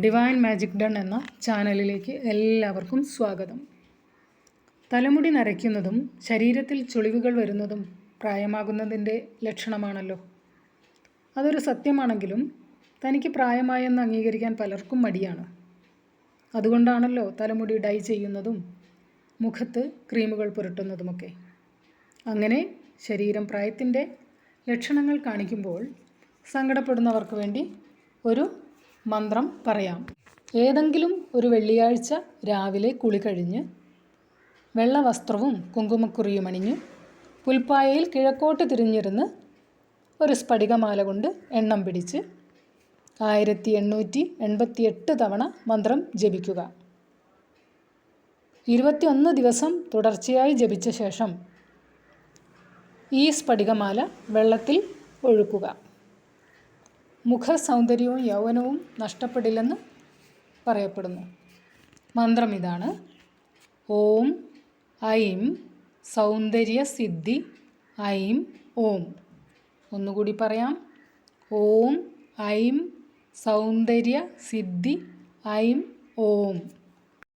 Divine magic done എന്ന ചാനലിലേക്ക് എല്ലാവർക്കും സ്വാഗതം. തലമുടി നരയ്ക്കുന്നതും ശരീരത്തിൽ ചുളിവുകൾ വരുന്നതും പ്രായമാകുന്നതിന്റെ ലക്ഷണമാണല്ലോ. അതൊരു സത്യമാണെങ്കിലും തനിക്ക് പ്രായമായെന്ന് അംഗീകരിക്കാൻ പലർക്കും മടിയാണ്. അതുകൊണ്ടാണല്ലോ തലമുടി ഡൈ ചെയ്യുന്നതും മുഖത്ത് ക്രീമുകൾ പുരട്ടുന്നതുമൊക്കെ. അങ്ങനെ ശരീരം പ്രായത്തിന്റെ ലക്ഷണങ്ങൾ കാണിക്കുമ്പോൾ സങ്കടപ്പെടുന്നവർക്ക് വേണ്ടി ഒരു മന്ത്രം പറയാം. ഏതെങ്കിലും ഒരു വെള്ളിയാഴ്ച രാവിലെ കുളി കഴിഞ്ഞ് വെള്ളവസ്ത്രവും കുങ്കുമക്കുറിയും അണിഞ്ഞ് പുൽപ്പായയിൽ കിഴക്കോട്ട് തിരിഞ്ഞിരുന്ന് ഒരു സ്ഫടികമാല കൊണ്ട് എണ്ണം പിടിച്ച് ആയിരത്തി എണ്ണൂറ്റി എൺപത്തി എട്ട് തവണ മന്ത്രം ജപിക്കുക. ഇരുപത്തിയൊന്ന് ദിവസം തുടർച്ചയായി ജപിച്ച ശേഷം ഈ സ്ഫടികമാല വെള്ളത്തിൽ ഒഴുക്കുക. മുഖസൗന്ദര്യവും യൗവനവും നഷ്ടപ്പെടില്ലെന്ന് പറയപ്പെടുന്നു. മന്ത്രം ഇതാണ്. ഓം ഐം സൗന്ദര്യ സിദ്ധി ഐം ഓം. ഒന്നുകൂടി പറയാം. ഓം ഐം സൗന്ദര്യ സിദ്ധി ഐം ഓം.